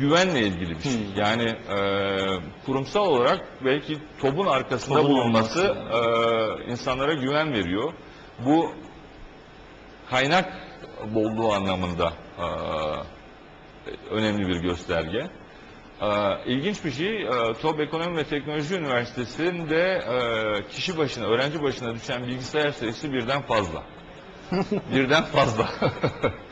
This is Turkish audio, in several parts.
güvenle ilgili bir şey. Hmm. Yani e, kurumsal olarak belki topun arkasında Topun bulunması e, insanlara güven veriyor. Bu kaynak bolluğu anlamında e, önemli bir gösterge. E, ilginç bir şey, e, TOB Ekonomi ve Teknoloji Üniversitesi'nde e, kişi başına, öğrenci başına düşen bilgisayar sayısı birden fazla. birden fazla.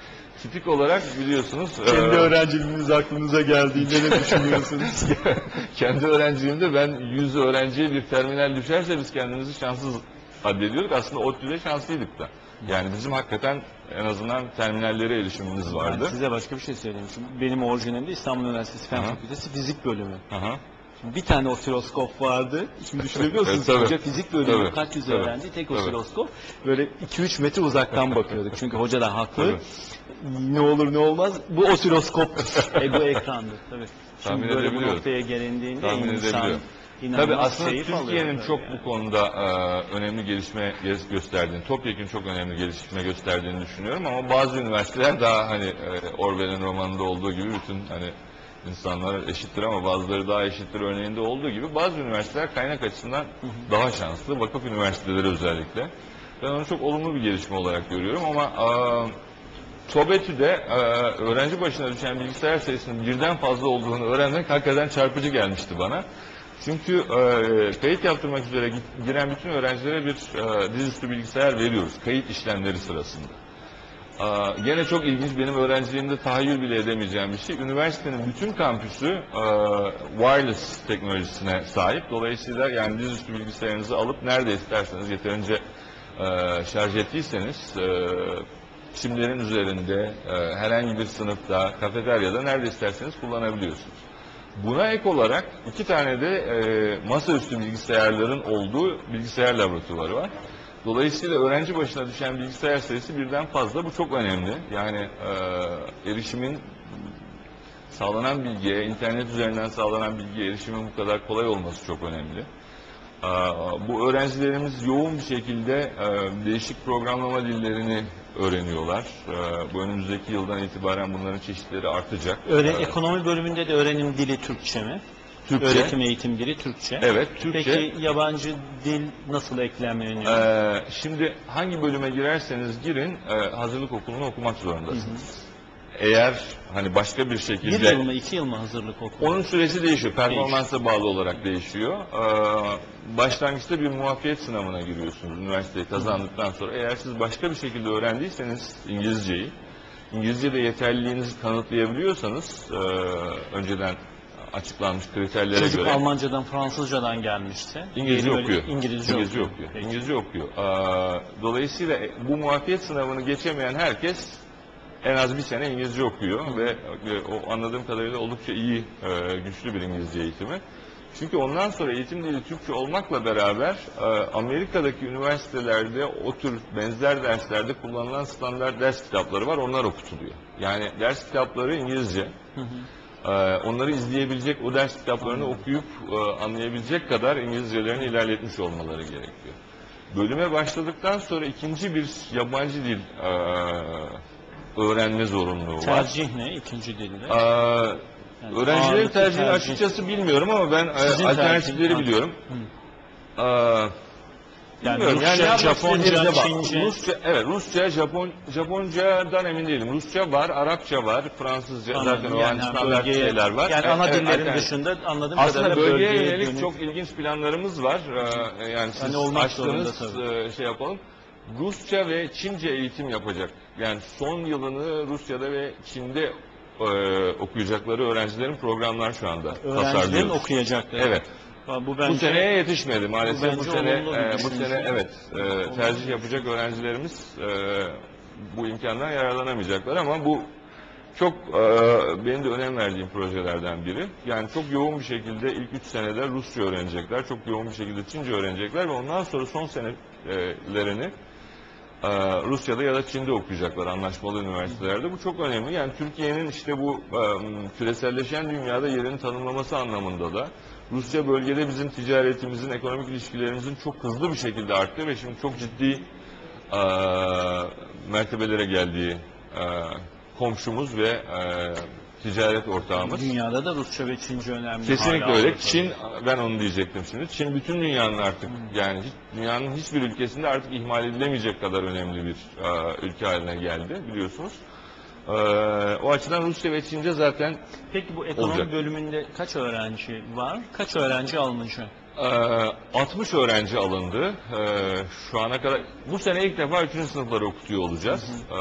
Tipik olarak biliyorsunuz. e, Kendi öğrenciliğiniz aklınıza geldiğinde ne düşünüyorsunuz? kendi öğrenciliğimde ben 100 öğrenciye bir terminal düşerse biz kendimizi şanssız addediyorduk. Aslında ODTÜ'de şanslıydık da. Yani bizim hakikaten en azından terminallere erişimimiz vardı. Ben size başka bir şey söyleyeyim. Şimdi benim orijinalimde İstanbul Üniversitesi Fen Hı. Fakültesi Fizik Bölümü. Aha. Şimdi bir tane osiloskop vardı. Şimdi düşünebiliyorsunuz. Evet, tabii. Hoca fizik bölümü Tabii, kaç yüz tabii, öğrenci tek osiloskop. Böyle 2-3 metre uzaktan bakıyorduk. Çünkü hoca da haklı. Ne olur ne olmaz bu osiloskop. e, bu ekrandır tabii. Tahmin Şimdi böyle bu noktaya gelindiğinde Tahmin insan inanılmaz Tabii aslında Türkiye'nin çok yani. bu konuda e, önemli gelişme gö- gösterdiğini, topyekun çok önemli gelişme gösterdiğini düşünüyorum ama bazı üniversiteler daha hani e, Orwell'in romanında olduğu gibi bütün hani insanlar eşittir ama bazıları daha eşittir örneğinde olduğu gibi bazı üniversiteler kaynak açısından daha şanslı, vakıf üniversiteleri özellikle. Ben onu çok olumlu bir gelişme olarak görüyorum ama TOBETÜ'de e, öğrenci başına düşen bilgisayar sayısının birden fazla olduğunu öğrenmek hakikaten çarpıcı gelmişti bana. Çünkü e, kayıt yaptırmak üzere giren bütün öğrencilere bir e, dizüstü bilgisayar veriyoruz kayıt işlemleri sırasında. Gene çok ilginç benim öğrenciliğimde tahayyül bile edemeyeceğim bir şey. Üniversitenin bütün kampüsü wireless teknolojisine sahip. Dolayısıyla yani dizüstü bilgisayarınızı alıp nerede isterseniz yeterince şarj ettiyseniz e, çimlerin üzerinde herhangi bir sınıfta, kafeteryada nerede isterseniz kullanabiliyorsunuz. Buna ek olarak iki tane de e, masaüstü bilgisayarların olduğu bilgisayar laboratuvarı var. Dolayısıyla öğrenci başına düşen bilgisayar sayısı birden fazla. Bu çok önemli. Yani e, erişimin sağlanan bilgiye, internet üzerinden sağlanan bilgiye erişimin bu kadar kolay olması çok önemli. Ee, Bu öğrencilerimiz yoğun bir şekilde e, değişik programlama dillerini öğreniyorlar. Ee, Bu önümüzdeki yıldan itibaren bunların çeşitleri artacak. Öğren Ee, ekonomi bölümünde de öğrenim dili Türkçe mi? Türkçe. Öğretim eğitim dili Türkçe. Evet, Türkçe. Peki yabancı dil nasıl eklemleniyor? Ee, Şimdi hangi bölüme girerseniz girin e, hazırlık okulunu okumak zorundasınız. Eğer hani başka bir şekilde... bir yıl mı iki yıl mı hazırlık okulu? Onun süresi değişiyor. Performansa bağlı olarak değişiyor. Ee, başlangıçta bir muafiyet sınavına giriyorsunuz üniversiteyi kazandıktan sonra. Eğer siz başka bir şekilde öğrendiyseniz İngilizceyi, İngilizce'de yeterliliğinizi kanıtlayabiliyorsanız e, önceden açıklanmış kriterlere Çocuk göre Almancadan, Fransızcadan gelmişse. İngilizce böyle okuyor. İngilizce, İngilizce okuyor. okuyor. Peki. İngilizce okuyor. Ee, dolayısıyla bu muafiyet sınavını geçemeyen herkes en az bir sene İngilizce okuyor ve e, o anladığım kadarıyla oldukça iyi, e, güçlü bir İngilizce eğitimi. Çünkü ondan sonra eğitim dili Türkçe olmakla beraber e, Amerika'daki üniversitelerde o tür benzer derslerde kullanılan standart ders kitapları var. Onlar okutuluyor. Yani ders kitapları İngilizce. Hı hı. Ee, onları izleyebilecek, o ders kitaplarını okuyup e, anlayabilecek kadar İngilizcelerini ilerletmiş olmaları gerekiyor. Bölüme başladıktan sonra ikinci bir yabancı dil e, öğrenme zorunluluğu var. Tercih ne ikinci dilde? Ee, Yani öğrencilerin tercihini tercih. açıkçası bilmiyorum ama ben e, Sizin alternatifleri tercih- biliyorum. Hı. Yani bilmiyorum. Rusça, yapmak Japonca. Çince. Rusça, evet Rusça, Japon, Japoncadan emin değilim. Rusça var, Arapça var, Fransızca Anladım. zaten o an standart bölgeye- şeyler var. Yani Evet, ana evet, dillerin alternatif. dışında anladığım Aslında kadarıyla bölgeye bölgeye yönelik dönük- çok ilginç planlarımız var. Ee, yani siz Hani olmak açtığınız zorunda e, şey yapalım. Rusça ve Çince eğitim yapacak. Yani son yılını Rusya'da ve Çin'de e, okuyacakları öğrencilerin programlar şu anda öğrencilerin okuyacakları. Evet. Bu Bu bence seneye yetişmedi maalesef. Bu Bu, bence sene olumlu bir e, bu düşünce. sene evet e, tercih yapacak öğrencilerimiz e, bu imkandan yararlanamayacaklar ama bu çok e, benim de önem verdiğim projelerden biri. Yani çok yoğun bir şekilde ilk üç senede Rusça öğrenecekler, çok yoğun bir şekilde Çince öğrenecekler ve ondan sonra son senelerini e, Rusya'da ya da Çin'de okuyacaklar anlaşmalı üniversitelerde. Bu çok önemli. Yani Türkiye'nin işte bu e, küreselleşen dünyada yerini tanımlaması anlamında da Rusya bölgede bizim ticaretimizin, ekonomik ilişkilerimizin çok hızlı bir şekilde arttığı ve şimdi çok ciddi e, mertebelere geldiği e, komşumuz ve e, ticaret ortağımız. Dünyada da Rusça ve Çince önemli. Kesinlikle öyle. Avrupa'da. Çin, ben onu diyecektim şimdi. Çin bütün dünyanın artık yani hiç- dünyanın hiçbir ülkesinde artık ihmal edilemeyecek kadar önemli bir e, ülke haline geldi biliyorsunuz. E, o açıdan Rusya ve Çince zaten Peki bu ekonomi Olacak. bölümünde kaç öğrenci var? Kaç öğrenci alınacak? e, 60 öğrenci alındı. E, şu ana kadar bu sene ilk defa 3. sınıfları okutuyor olacağız. E,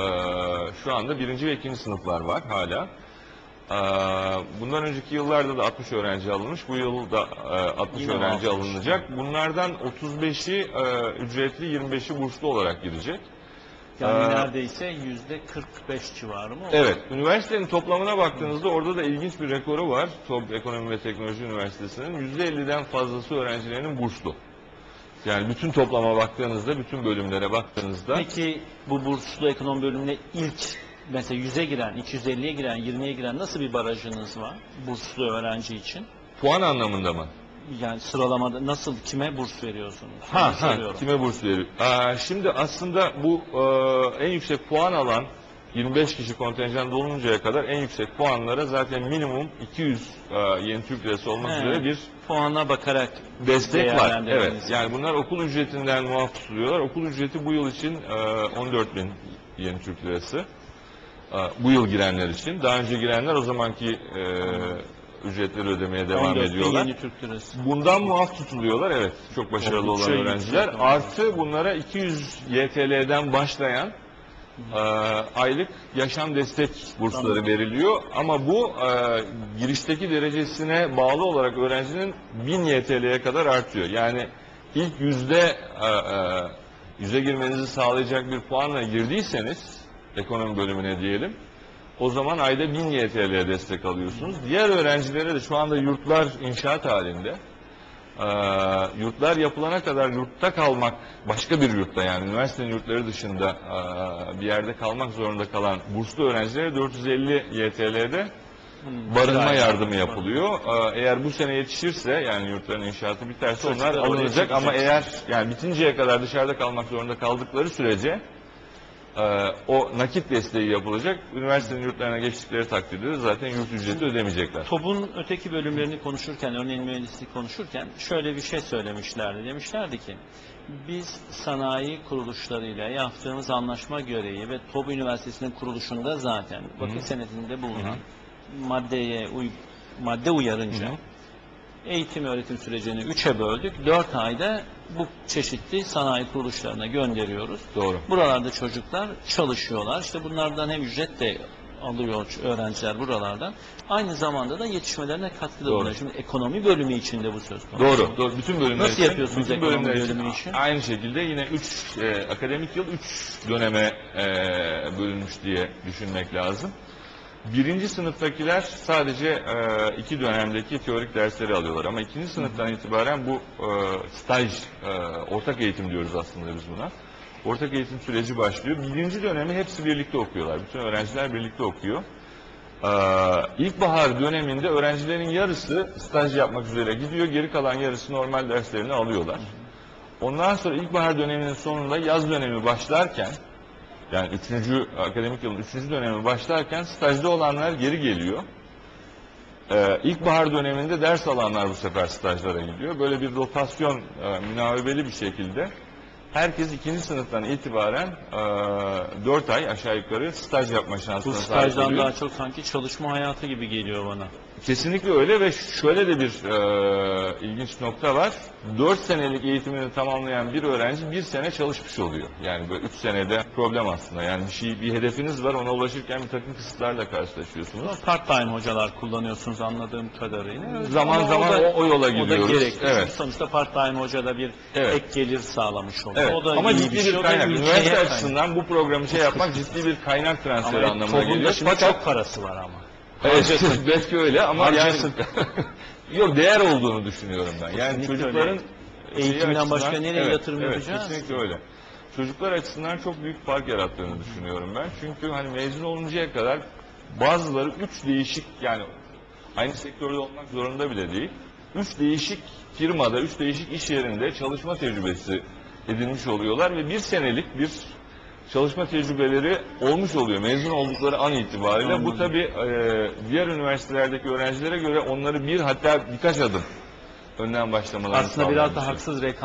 şu anda 1. ve 2. sınıflar var hala. E, bundan önceki yıllarda da 60 öğrenci alınmış. Bu yıl da e, 60 Yine öğrenci 60. alınacak. Bunlardan 35'i e, ücretli, 25'i burslu olarak girecek. Yani Ee, neredeyse yüzde 45 civarı mı? Evet, üniversitenin toplamına baktığınızda orada da ilginç bir rekoru var. Top Ekonomi ve Teknoloji Üniversitesi'nin %50'den fazlası öğrencilerinin burslu. Yani bütün toplama baktığınızda, bütün bölümlere baktığınızda Peki bu burslu ekonomi bölümüne ilk mesela 100'e giren, 250'ye giren, 20'ye giren nasıl bir barajınız var burslu öğrenci için? puan anlamında mı? Yani sıralamada nasıl kime burs veriyorsunuz? Ha, ha soruyorum. kime burs veriyor? Şimdi aslında bu e, en yüksek puan alan 25 kişi kontenjan doluncaya kadar en yüksek puanlara zaten minimum 200 e, yeni Türk lirası olmak He. üzere bir Puana bakarak destek var. Evet. Yani bunlar okul ücretinden muaf tutuluyorlar. Okul ücreti bu yıl için e, 14 bin yeni Türk lirası. E, bu yıl girenler için. Daha önce girenler o zamanki e, ücretleri ödemeye devam 14 bin ediyorlar. yeni Türk lirası. Bundan muaf tutuluyorlar. Evet. Çok başarılı Oldukça olan öğrenciler. Artı bunlara 200 YTL'den başlayan e, aylık yaşam destek bursları Tamam. veriliyor. Ama bu e, girişteki derecesine bağlı olarak öğrencinin 1000 YTL'ye kadar artıyor. Yani ilk yüzde e, e, yüze girmenizi sağlayacak bir puanla girdiyseniz ekonomi bölümüne diyelim o zaman ayda 1000 YTL destek alıyorsunuz. Diğer öğrencilere de şu anda yurtlar inşaat halinde. Ee, yurtlar yapılana kadar yurtta kalmak, başka bir yurtta yani üniversitenin yurtları dışında e, bir yerde kalmak zorunda kalan burslu öğrencilere 450 YTL'de Hmm, barınma yardımı yapılıyor. Ee, eğer bu sene yetişirse yani yurtların inşaatı biterse onlar alınacak ama eğer yani bitinceye kadar dışarıda kalmak zorunda kaldıkları sürece o nakit desteği yapılacak. Üniversitenin yurtlarına geçtikleri takdirde de zaten yurt ücreti ödemeyecekler. TOB'un öteki bölümlerini konuşurken, örneğin mühendislik konuşurken şöyle bir şey söylemişlerdi. Demişlerdi ki, biz sanayi kuruluşlarıyla yaptığımız anlaşma gereği ve TOB Üniversitesi'nin kuruluşunda zaten vakıf senedinde bulunan maddeye uy madde uyarınca Hı hı. eğitim öğretim sürecini üçe böldük. Dört ayda bu çeşitli sanayi kuruluşlarına gönderiyoruz. Doğru. Buralarda çocuklar çalışıyorlar. İşte bunlardan hem ücret de alıyor öğrenciler buralardan. Aynı zamanda da yetişmelerine katkıda bulunuyor. Şimdi ekonomi bölümü içinde bu söz konusu. Doğru, doğru. Bütün bölümler Nasıl için, yapıyorsunuz bütün ekonomi bölümler bölümü için? Aynı şekilde yine 3 akademik yıl 3 döneme e, bölünmüş diye düşünmek lazım. Birinci sınıftakiler sadece e, iki dönemdeki teorik dersleri alıyorlar ama ikinci sınıftan itibaren bu e, staj, e, ortak eğitim diyoruz aslında biz buna. Ortak eğitim süreci başlıyor. Birinci dönemi hepsi birlikte okuyorlar. Bütün öğrenciler birlikte okuyor. Ee, ilkbahar döneminde öğrencilerin yarısı staj yapmak üzere gidiyor, geri kalan yarısı normal derslerini alıyorlar. Ondan sonra ilkbahar döneminin sonunda yaz dönemi başlarken, yani üçüncü akademik yılın üçüncü dönemi başlarken stajda olanlar geri geliyor. Ee, ilkbahar döneminde ders alanlar bu sefer stajlara gidiyor. Böyle bir rotasyon e, münavebeli bir şekilde herkes ikinci sınıftan itibaren e, 4 ay aşağı yukarı staj yapma Bu şansına sahip stajdan oluyor. daha çok sanki çalışma hayatı gibi geliyor bana. Kesinlikle öyle ve şöyle de bir e, ilginç nokta var. 4 senelik eğitimini tamamlayan bir öğrenci bir sene çalışmış oluyor. Yani böyle 3 senede problem aslında. Yani bir şey bir hedefiniz var ona ulaşırken bir takım kısıtlarla karşılaşıyorsunuz. Ama Part-time hocalar kullanıyorsunuz anladığım kadarıyla. Zaman Ama zaman da- o, o yola O da gidiyoruz. gerekli. Çünkü Evet. Sonuçta part-time hoca da bir Evet. ek gelir sağlamış oluyor. Evet. O da Ama ciddi bir, şey. bir O da kaynak. Üniversite açısından bu programı şey yapmak ciddi bir kaynak transferi Ama anlamına TOB'un geliyor. Fakat çok parası var ama. Evet, belki öyle ama yani Harcasın. yok değer olduğunu düşünüyorum ben. Yani Kesinlikle çocukların öyle. Eğitimden başka açısından- nereye yatırım evet, yapacağız? Kesinlikle öyle. Çocuklar açısından çok büyük fark yarattığını düşünüyorum ben. Çünkü hani mezun oluncaya kadar bazıları üç değişik yani aynı sektörde olmak zorunda bile değil. Üç değişik firmada, üç değişik iş yerinde çalışma tecrübesi edinmiş oluyorlar ve bir senelik bir çalışma tecrübeleri olmuş oluyor mezun oldukları an itibariyle. Bu Anladım. tabii e, diğer üniversitelerdeki öğrencilere göre onları bir hatta birkaç adım önden başlamalarını Aslında biraz da şey. haksız rekabet